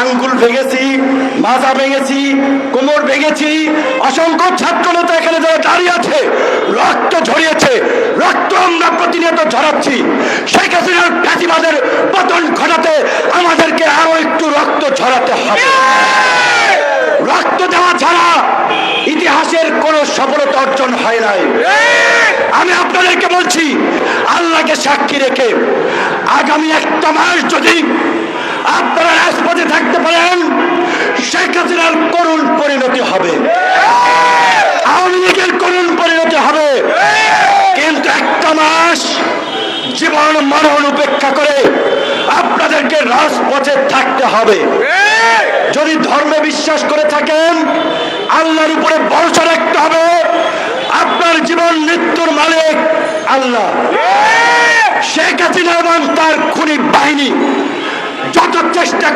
আঙ্গুল ভেঙেছি, মাজা ভেঙেছি, কোমর ভেঙেছি। অসংখ্য ছাত্র নেতা এখানে যারা দাঁড়িয়ে আছে, রক্ত ঝরিয়েছে, রক্ত আমরা প্রতিনিয়ত ঝরাচ্ছি। শেখ হাসিনার ফ্যাসিবাদের পতন ঘটাতে আমাদেরকে আরও একটু রক্ত ঝরাতে হবে। রক্ত দেওয়া ছাড়া ইতিহাসের কোন সফলতা অর্জন হয় নাই। আমি আপনাদেরকে বলছি, আল্লাহকে সাক্ষী রেখে আগামী একটা মাস যদি আপনারা পারেন শেখ হাসিনার করুণ পরিণতি হবে। আওয়ামী লীগের করুণ পরিণতি হবে। কিন্তু একটা মাস জীবন মরণ উপেক্ষা করে আপনাদেরকে রাজপথে থাকতে হবে। যদি ধর্মে বিশ্বাস করে থাকেন, আল্লাহর উপরে ভরসা রাখতে হবে। আপনার জীবন মৃত্যুর মালিক আল্লাহ। শেখ হাসিনা এবং তার খুনি বাহিনী, যত চেষ্টা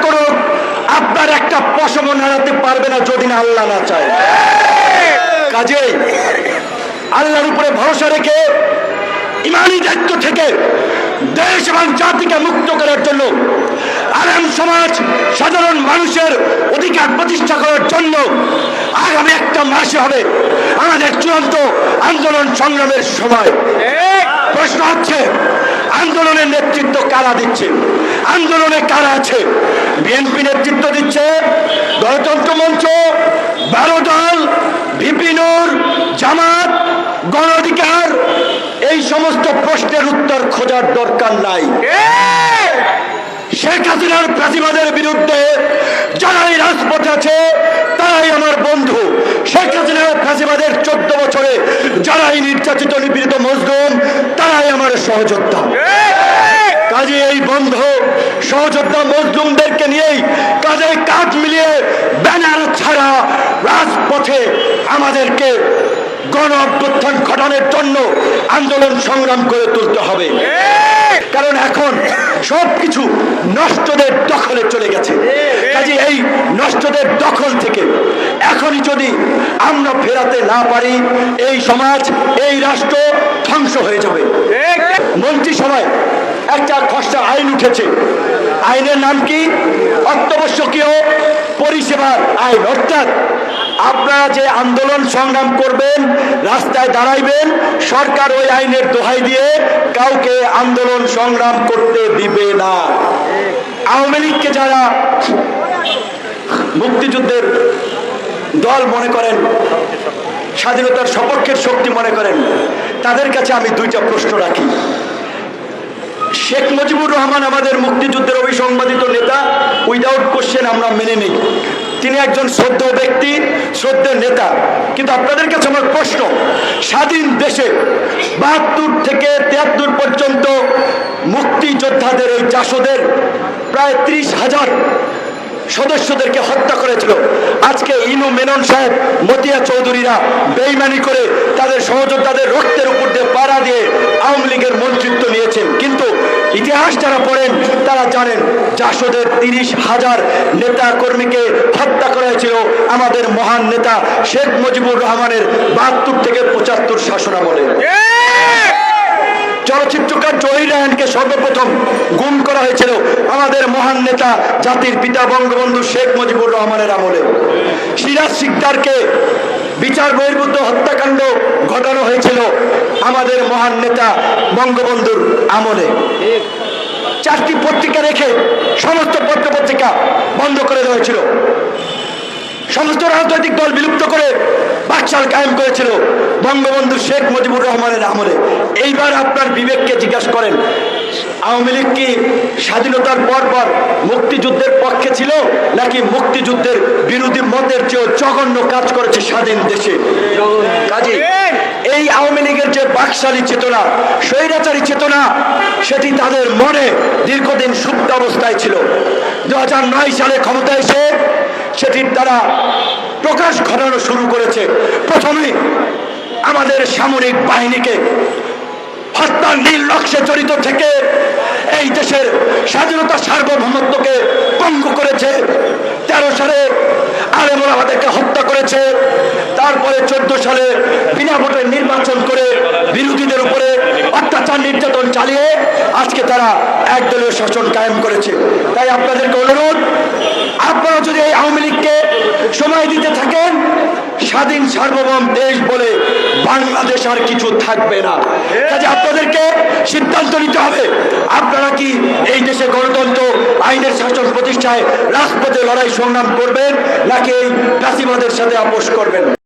একটা পশম নাড়াতে পারবে না যদি না আল্লাহ না চায়। কাজে আল্লাহর উপরে ভরসা রেখে ইমানি দায়িত্ব থেকে দেশ এবং জাতিকে মুক্ত করার জন্য আরাম সমাজ, সাধারণ মানুষের অধিকার প্রতিষ্ঠা করার জন্য আগামী একটা মাসে হবে আমাদের চূড়ান্ত আন্দোলন সংগ্রামের সময়। প্রশ্ন হচ্ছে, আন্দোলনের নেতৃত্ব কারা দিচ্ছে? আন্দোলনে কারা আছে বিএনপি নেতৃত্ব দিচ্ছে গণতন্ত্র মঞ্চ বারো দল বিপিনুর জামাত গণ অধিকার এই সমস্ত প্রশ্নের উত্তর খোঁজার দরকার নাই। শেখ হাসিনার প্রাচীবাদের বিরুদ্ধে যারাই রাজপথে আছে তারাই আমার বন্ধু। শেখ হাসিনার প্রাচীবাদের চোদ্দ বছরে যারাই নির্যাতিত নিপীড়িত মজলুম তারাই আমার সহযোদ্ধা। কাজে এই বন্ধ সহযোদ্ধা মজলুমদেরকে নিয়েই কাজে কাজ মিলিয়ে ব্যানার ছাড়া রাজপথে আমাদেরকে গণ অভ্যুত্থান ঘটানোর জন্য আন্দোলন সংগ্রাম করে তুলতে হবে। কারণ এখন সবকিছু নষ্টদের দখলে চলে গেছে। কাজে এই নষ্টদের দখল থেকে এখনই যদি আমরা ফেরাতে না পারি, এই সমাজ, এই রাষ্ট্র ধ্বংস হয়ে যাবে। মন্ত্রিসভায় একটা খসড়া আইন উঠেছে। আইনের নাম কি? অত্যাবশ্যকীয় পরিষেবার আইন, অর্থাৎ আপনারা যে আন্দোলন সংগ্রাম করবেন, রাস্তায় দাঁড়াইবেন, সরকার ওই আইনের দোহাই দিয়ে কাউকে আন্দোলন সংগ্রাম করতে দিবে না। আওয়ামী লীগকে যারা মুক্তিযুদ্ধের দল মনে করেন, স্বাধীনতার সপক্ষের শক্তি মনে করেন, তাদের কাছে আমি দুইটা প্রশ্ন রাখি। শেখ মুজিবুর রহমান আমাদের মুক্তিযুদ্ধের অভিসংবাদিত নেতা উইদাউট কোশ্চেন আমরা মেনে নিই। তিনি একজন শ্রদ্ধ ব্যক্তি শ্রদ্ধের নেতা। কিন্তু আপনাদের কাছে আমার প্রশ্ন, স্বাধীন দেশে বাহাত্তর থেকে তিয়াত্তর পর্যন্ত মুক্তিযোদ্ধাদের, ওই চাষদের প্রায় ত্রিশ হাজার সদস্যদেরকে হত্যা করেছিল। আজকে ইনু মেনন সাহেব, মতিয়া চৌধুরীরা বেইমানি করে তাদের সহযোদ্ধাদের রক্তের উপর দিয়ে পাড়া দিয়ে আওয়ামী লীগের মন্ত্রিত্ব নিয়েছেন। কিন্তু ইতিহাস যারা পড়েন, তারা জানেন, জাসদের তিরিশ হাজার নেতা কর্মীকে হত্যা করা হয়েছিল আমাদের মহান নেতা শেখ মুজিবুর রহমানের বাহাত্তর থেকে পঁচাত্তর শাসনামলে। চলচ্চিত্রকার সর্বপ্রথম গুম করা হয়েছিল আমাদের মহান নেতা, জাতির পিতা, বঙ্গবন্ধু শেখ মুজিবুর রহমানের আমলে। সিরাজ সিকদারকে বিচার বহির্ভূত হত্যাকাণ্ড ঘটানো হয়েছিল আমাদের মহান নেতা বঙ্গবন্ধুর আমলে। চারটি পত্রিকা রেখে সমস্ত পত্র পত্রিকা বন্ধ করে দেওয়া হয়েছিল। সমস্ত রাজনৈতিক দল বিলুপ্ত করে বাকশাল কায়েম করেছিল বঙ্গবন্ধু শেখ মুজিবুর রহমানের আমলে। এইবার আপনার বিবেককে জিজ্ঞাসা করেন, আওয়ামী লীগ কি স্বাধীনতার পর পর মুক্তিযুদ্ধের পক্ষে ছিল নাকি মুক্তিযুদ্ধের বিরোধী মতের চেয়েও জঘন্য কাজ করেছে স্বাধীন দেশে? কাজে, এই আওয়ামী লীগের যে বাকশালী চেতনা, স্বৈরাচারী চেতনা, সেটি তাদের মনে দীর্ঘদিন সুপ্ত অবস্থায় ছিল। দু হাজার নয় সালে ক্ষমতা এসে সেটির দ্বারা প্রকাশ ঘটানো শুরু করেছে। প্রথমে আমাদের সামরিক বাহিনীকে হত্যার নীল লক্ষ্যে জড়িত থেকে এই দেশের স্বাধীনতা সার্বভৌমত্বকে পঙ্গু করেছে। তেরো সালে আলেমুল আমাদেরকে হত্যা করেছে। তারপরে চোদ্দ সালে বিনা ভোটে নির্বাচন করে বিরোধীদের উপরে অত্যাচার নির্যাতন চালিয়ে আজকে তারা একদলীয় শাসন কায়েম করেছে। তাই আপনাদেরকে অনুরোধ, আপনারা যদি এই আওয়ামী লীগকে সময় দিতে থাকেন, স্বাধীন সার্বভৌম দেশ বলে বাংলাদেশ আর কিছু থাকবে না। কাজে আপনাদেরকে সিদ্ধান্ত নিতে হবে, আপনারা কি এই দেশে গণতন্ত্র আইনের শাসন প্রতিষ্ঠায় রাজপথে লড়াই সংগ্রাম করবেন, নাকি এই ফ্যাসিবাদের সাথে আপোষ করবেন?